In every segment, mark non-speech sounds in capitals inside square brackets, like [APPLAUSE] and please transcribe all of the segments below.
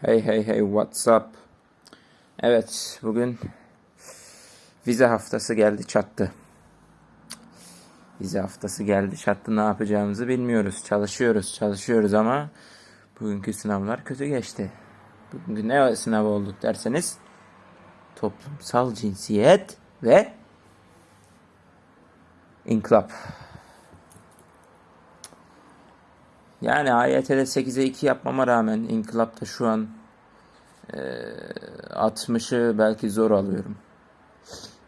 Hey hey hey what's up? Evet bugün vize haftası geldi çattı. Vize haftası geldi çattı ne yapacağımızı bilmiyoruz. Çalışıyoruz çalışıyoruz ama bugünkü sınavlar kötü geçti. Bugünkü ne sınavı olduk derseniz toplumsal cinsiyet ve inkılap. Yani AYT'de 8'e 2 yapmama rağmen inkılapta şu an eee 60'ı belki zor alıyorum.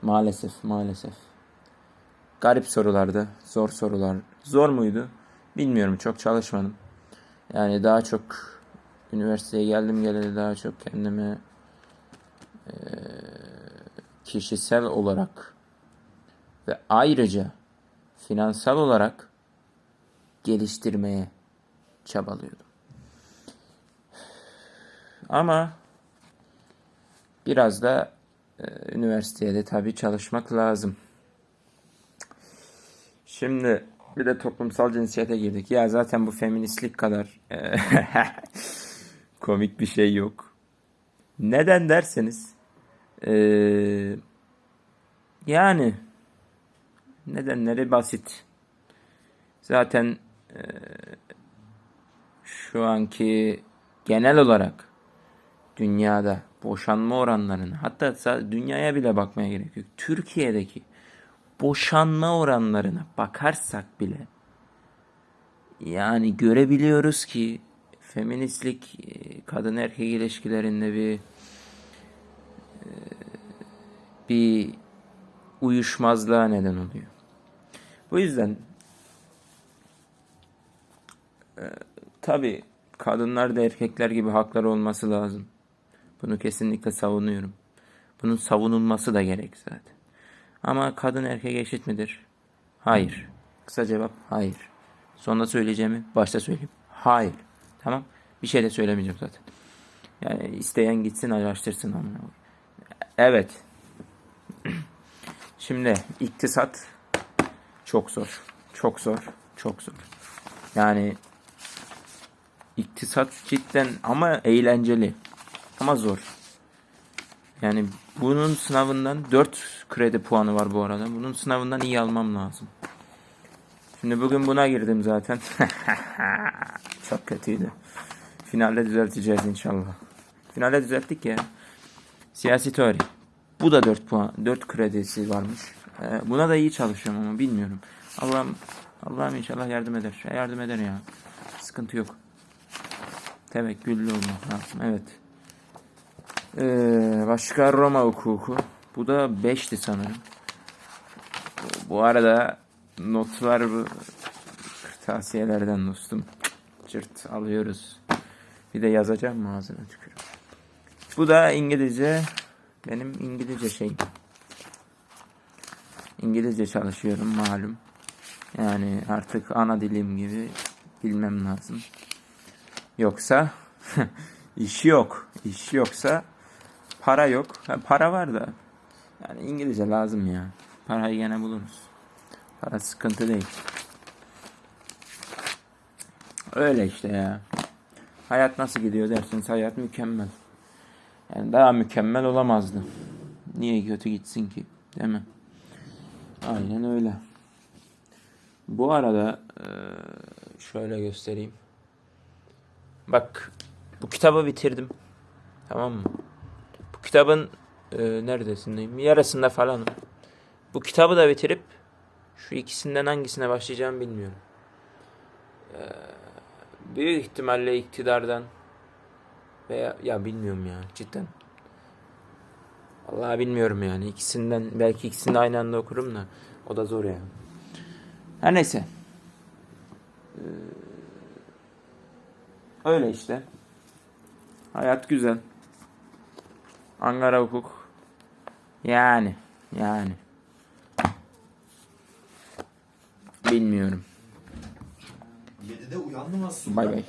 Maalesef, maalesef. Garip sorulardı, zor sorular. Zor muydu? Bilmiyorum, çok çalışmadım. Yani daha çok üniversiteye geldim geleli daha çok kendimi eee, kişisel olarak ve ayrıca finansal olarak geliştirmeye çabalıyordum. Ama biraz da e, üniversiteye de tabii çalışmak lazım. Şimdi bir de toplumsal cinsiyete girdik. Ya zaten bu feministlik kadar e, [LAUGHS] komik bir şey yok. Neden derseniz e, yani nedenleri basit. Zaten şu anki genel olarak dünyada boşanma oranlarını hatta dünyaya bile bakmaya gerek yok. Türkiye'deki boşanma oranlarına bakarsak bile yani görebiliyoruz ki feministlik e, kadın erkek ilişkilerinde bir e, bir uyuşmazlığa neden oluyor. Bu yüzden Tabii kadınlar da erkekler gibi hakları olması lazım. Bunu kesinlikle savunuyorum. Bunun savunulması da gerek zaten. Ama kadın erkek eşit midir? Hayır. Kısa cevap hayır. Sonra söyleyeceğimi başta söyleyeyim. Hayır. Tamam. Bir şey de söylemeyeceğim zaten. Yani isteyen gitsin araştırsın ama. Evet. [CLEARS THROAT] Şimdi iktisat çok zor. Çok zor. Çok zor. Yani İktisat cidden ama eğlenceli. Ama zor. Yani bunun sınavından 4 kredi puanı var bu arada. Bunun sınavından iyi almam lazım. Şimdi bugün buna girdim zaten. [LAUGHS] Çok kötüydü. Finalde düzelteceğiz inşallah. Finalde düzelttik ya. Siyasi teori. Bu da 4 puan, 4 kredisi varmış. Ee, buna da iyi çalışıyorum ama bilmiyorum. Allah'ım Allah'ım inşallah yardım eder. Yardım eder ya. Sıkıntı yok. Tevekküllü olmak lazım. Evet. Ee, başka Roma hukuku. Bu da 5'ti sanırım. Bu arada notlar bu kırtasiyelerden dostum. Cırt alıyoruz. Bir de yazacağım ağzına tükürüm. Bu da İngilizce. Benim İngilizce şeyim. İngilizce çalışıyorum malum. Yani artık ana dilim gibi bilmem lazım. Yoksa [LAUGHS] iş yok. İş yoksa para yok. Ha, para var da. Yani İngilizce lazım ya. Parayı gene buluruz. Para sıkıntı değil. Öyle işte ya. Hayat nasıl gidiyor derseniz hayat mükemmel. Yani daha mükemmel olamazdı. Niye kötü gitsin ki? Değil mi? Aynen öyle. Bu arada şöyle göstereyim. Bak bu kitabı bitirdim. Tamam mı? Bu kitabın e, neredesindeyim? Yarısında falanım. Bu kitabı da bitirip şu ikisinden hangisine başlayacağımı bilmiyorum. Ee, büyük ihtimalle iktidardan veya ya bilmiyorum ya cidden. Vallahi bilmiyorum yani. ikisinden belki ikisini aynı anda okurum da o da zor yani. Her neyse. Öyle işte. Hayat güzel. Ankara hukuk. Yani. Yani. Bilmiyorum. 7'de uyandım aslında. Bay bay.